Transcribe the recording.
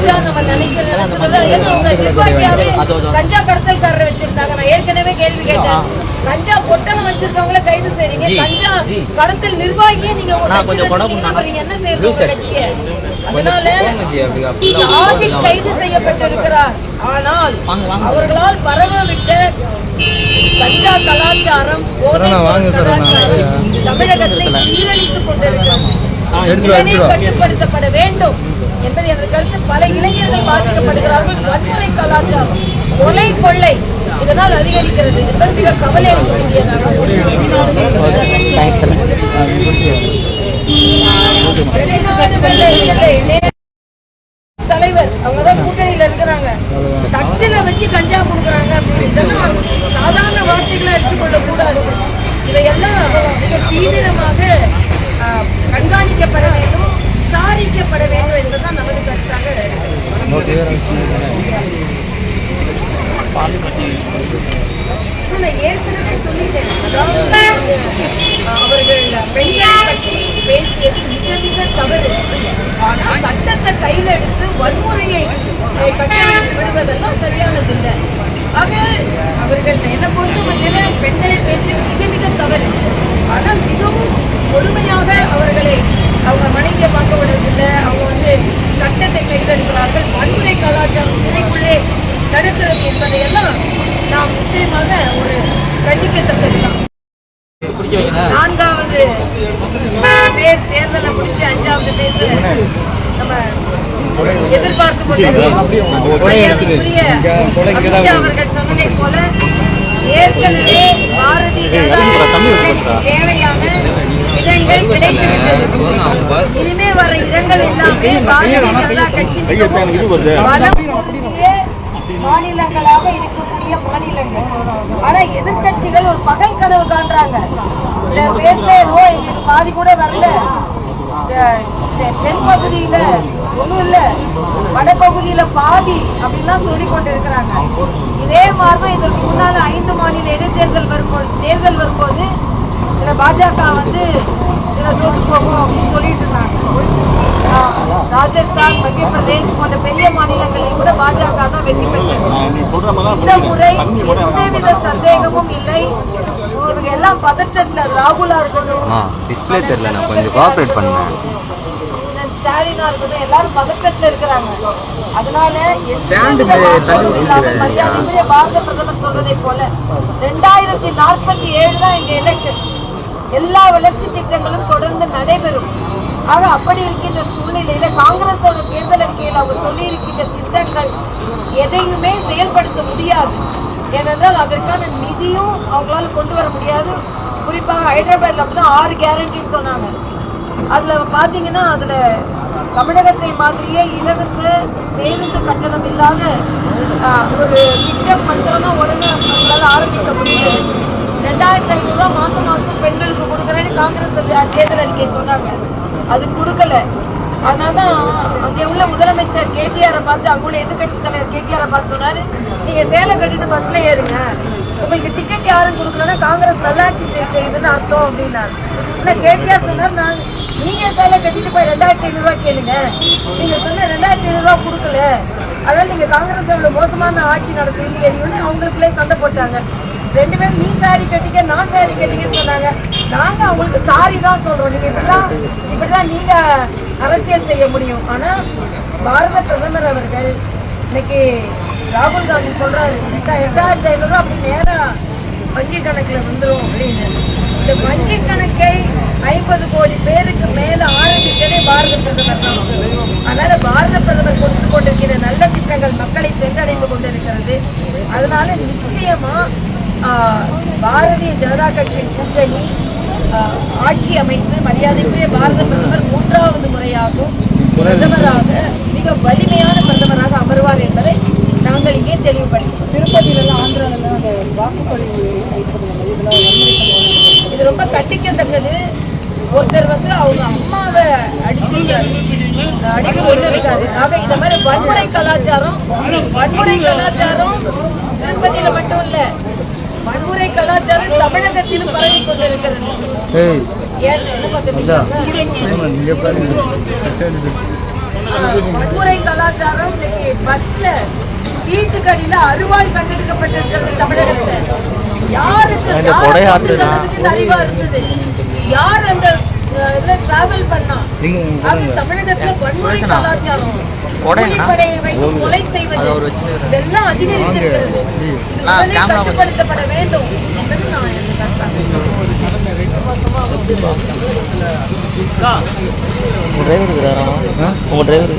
கஞ்சா நம்ம கஞ்சா கடத்தல்காரரை வச்சிருந்தாங்க. நான் ஏற்கனவே கேள்வி கேட்டேன். கஞ்சா பொட்டலம் வச்சிருக்கவங்கள கைது செய்றீங்க. கஞ்சா கடத்தல் நிர்வாகியே நீங்க என்ன கட்சியை? அதனால ஆதிக் கைது செய்யப்பட்டிருக்கிறார். ஆனால் அவர்களால் பரவவிட்ட கஞ்சா கலாச்சாரம் தமிழகத்தை சீரழித்துக் கொண்டிருக்கிறது. கட்டுப்படுத்தப்பட வேண்டும் என்பது என்ற கருத்து. பல இளைஞர்கள் பாதிக்கப்படுகிறார்கள். வன்முறை கலாச்சாரம் கொலை கொள்ளை இதனால் அதிகரிக்கிறது என்பது மிக கவலை தலைவர் அவங்க தான் கூட்டணியில இருக்கிறாங்க. தட்டுல வச்சு கஞ்சா கொடுக்குறாங்க அப்படின்னு. இதெல்லாம் சாதாரண வார்த்தைகளை எடுத்துக்கொள்ள கூடாது இதையெல்லாம் மிக தீவிரமாக கண்காணிக்கப்பட வேண்டும் விசாரிக்கப்பட வேண்டும் என்பதுதான் நமது கருத்தாக நான் ஏற்கனவே சொல்லிட்டேன். அதாவது அவர்கள் பெண்களை பற்றி பேசியது மிக மிக தவறு. ஆனால் சட்டத்தை கையில் எடுத்து வன்முறையை அஹ், கட்டமைத்து விடுவதெல்லாம் சரியானதில்லை. ஆக அவர்கள் என்னை பொறுத்த மட்டில் பெண்களை பேசியது மிக மிக தவறு ஆனால் மிகவும் கொடுமையாக அவர்களை அவங்க மனைவியை பார்க்க விடுவதில்லை அவங்க வந்து சட்டத்தை கையில் எடுக்கிறார்கள் வன்முறை கலாச்சாரம் சிறைக்குள்ளே நடக்கிறது என்பதையெல்லாம் நாம் நிச்சயமாக ஒரு கண்டிக்கத்தக்கதுதான். நான்காவது பேஸ் தேர்தலை முடிச்சு அஞ்சாவது பேஸ் நம்ம எதிர்பார்த்து கொண்டிருக்கிறோம். அவர்கள் சொன்னதை போல ஏற்கனவே பாரதிய ஜனதா தேவையான இடங்கள் கிடைத்துவிட்டது. இனிமே வர இடங்கள் எல்லாமே பாரதிய ஜனதா கட்சி மாநிலங்களாக இருக்கக்கூடிய ஆனா ஒரு பகல் கனவு காண்றாங்க. இந்த பேசல ஏதோ எங்களுக்கு பாதி கூட வரல. தென் பகுதியில ஒண்ணும் இல்ல. வடபகுதியில பாதி அப்படின்லாம் சொல்லி கொண்டு இருக்கிறாங்க இதே மாதிரிதான் இதற்கு முன்னால ஐந்து மாநில இடைத்தேர்தல் வரும்போது தேர்தல் வரும்போது இதுல பாஜக வந்து இதுல தோற்று போகும். இந்த முறை எந்தவித சந்தேகமும் இல்லை. இவங்க எல்லாம் பதட்டத்துல ராகுலா இருக்கட்டும். டிஸ்பிளே தெரியல நான் கொஞ்சம் கோஆப்ரேட் பண்ணேன். ஸ்டாலினா இருக்கட்டும் எல்லாரும் பதட்டத்துல இருக்கிறாங்க. அதனால பாரத பிரதமர் சொல்றதை போல ரெண்டாயிரத்தி நாற்பத்தி ஏழு தான் எங்க எலெக்ஷன் எல்லா வளர்ச்சி திட்டங்களும் தொடர்ந்து நடைபெறும். ஆக அப்படி இருக்கின்ற சூழ்நிலையில காங்கிரஸோட தேர்தல் அறிக்கையில் அவங்க சொல்லி இருக்கின்ற திட்டங்கள் எதையுமே செயல்படுத்த முடியாது. ஏனென்றால் அதற்கான நிதியும் அவங்களால கொண்டு வர முடியாது. குறிப்பாக ஹைதராபாத்ல அப்படிதான் ஆறு கேரண்டின்னு சொன்னாங்க. அதுல பாத்தீங்கன்னா அதுல தமிழகத்தை மாதிரியே இலவச பேருந்து கட்டணம் இல்லாத ஒரு திட்டம் மட்டும்தான் உடனே அவங்களால ஆரம்பிக்க முடியுது. ரெண்டாயிரத்தி ஐநூறுரூவா மாசம் மாசம் பெண்களுக்கு கொடுக்குறேன்னு காங்கிரஸ் தேர்தல் அறிக்கை சொன்னாங்க. அது கொடுக்கல. அதனாலதான் அங்கே உள்ள முதலமைச்சர் கேடிஆரை பார்த்து அங்குள்ள எதிர்கட்சி தலைவர் கேடிஆரை பார்த்து சொன்னாரு நீங்க சேலை கட்டிட்டு பஸ்ல ஏறுங்க. உங்களுக்கு டிக்கெட் யாரும் கொடுக்கலன்னா காங்கிரஸ் நல்லாட்சி செய்யுதுன்னு அர்த்தம் அப்படின்னாரு. ஆனா கேடிஆர் சொன்னார் நான் நீங்க சேலை கட்டிட்டு போய் ரெண்டாயிரத்தி ஐநூறுரூவா கேளுங்க. நீங்க சொன்ன ரெண்டாயிரத்தி ஐநூறுரூவா கொடுக்கல. அதனால நீங்க காங்கிரஸ் எவ்வளவு மோசமான ஆட்சி நடத்துறீங்கன்னு அவங்களுக்குள்ளே சண்டை போட்டாங்க. ரெண்டு பேரும் நீ சாரி கட்டிக்க நான் சாரி கட்டிக்கன்னு சொன்னாங்க. நாங்க அவங்களுக்கு சாரி தான் சொல்றோம். நீங்க இப்படிதான் இப்படிதான் நீங்க அரசியல் செய்ய முடியும். ஆனா பாரத பிரதமர் அவர்கள் இன்னைக்கு ராகுல் காந்தி சொல்றாரு எட்டாயிரத்தி ஐநூறு அப்படி நேரா வங்கி கணக்குல வந்துடும் அப்படின்னு. இந்த வங்கி கணக்கை ஐம்பது கோடி பேருக்கு மேல ஆரம்பித்ததே பாரத பிரதமர் தான். அதனால பாரத பிரதமர் கொண்டு கொண்டிருக்கிற நல்ல திட்டங்கள் மக்களை சென்றடைந்து கொண்டிருக்கிறது. அதனால நிச்சயமா பாரதிய ஜனதா கட்சி கூட்டணி ஆட்சி அமைத்து மரியாதைக்குரிய பாரத பிரதமர் மூன்றாவது முறையாகவும் பிரதமராக மிக வலிமையான பிரதமராக அமர்வார் என்பதை நாங்கள் இங்கே தெளிவுபடுத்துகிறோம் திருப்பதியில ஆந்திராவில் இது ரொம்ப கட்டிக்கத்தக்கது ஒருத்தர் வந்து அவங்க அம்மாவை அடிச்சிருக்காரு. அடிச்சு கொண்டு இருக்காரு ஆக இந்த மாதிரி வன்முறை கலாச்சாரம் வன்முறை கலாச்சாரம் திருப்பதியில மட்டும் இல்ல. வன்முறை கலாச்சாரம் தமிழகத்திலும் பரவி கொண்டிருக்கிறது. வன்முறை கலாச்சாரம் இன்னைக்கு பஸ்ல சீட்டுக்கு அடியில அறுவாள் கண்டெடுக்கப்பட்டிருக்கிறது தமிழகத்துல. யாருக்கு அறிவா இருந்தது? யார் அந்த இதுல டிராவல் பண்ணா? ஆக தமிழகத்துல வன்முறை கலாச்சாரம். கொலை செய்வது. இதெல்லாம் அதிகரித்திருக்கிறது. உடனே கட்டுப்படுத்தப்பட வேண்டும் என்பது நான் எனக்கு உங்க டிரைவர் இருக்கிறாரா? உங்க டிரைவர்